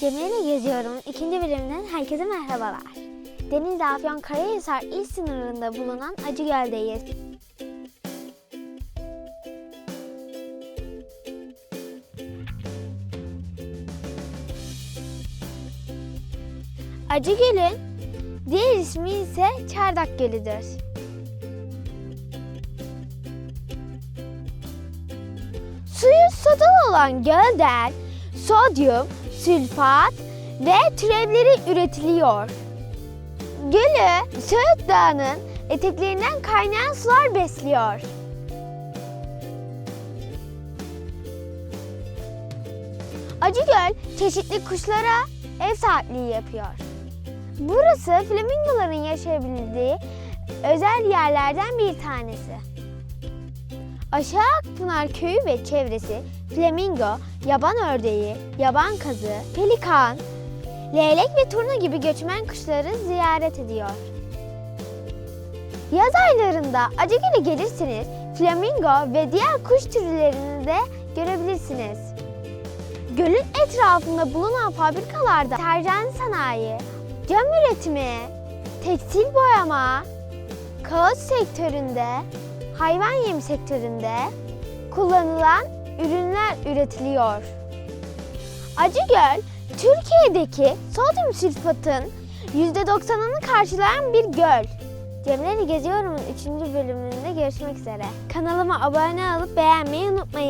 Cemile Geziyorum ikinci bölümünden herkese merhabalar. Denizli Afyon Karahisar il sınırında bulunan Acıgöl'deyiz. Acıgöl'ün diğer ismi ise Çardak Gölü'dür. Suyu sodalı olan gölden sodyum, sülfat ve türevleri üretiliyor. Gölü Söğüt Dağı'nın eteklerinden kaynayan sular besliyor. Acıgöl çeşitli kuşlara ev sahipliği yapıyor. Burası flamingoların yaşayabildiği özel yerlerden bir tanesi. Aşağı Akpınar köyü ve çevresi flamingo, yaban ördeği, yaban kazı, pelikan, leylek ve turna gibi göçmen kuşları ziyaret ediyor. Yaz aylarında Acıgöl'e gelirseniz flamingo ve diğer kuş türlerini de görebilirsiniz. Gölün etrafında bulunan fabrikalarda tercih sanayi, cam üretimi, tekstil boyama, kağıt sektöründe, hayvan yem sektöründe kullanılan ürünler üretiliyor. Acıgöl, Türkiye'deki sodyum sülfatın %90'ını karşılayan bir göl. Cemleri Geziyorum'un 3. bölümünde görüşmek üzere. Kanalıma abone olup beğenmeyi unutmayın.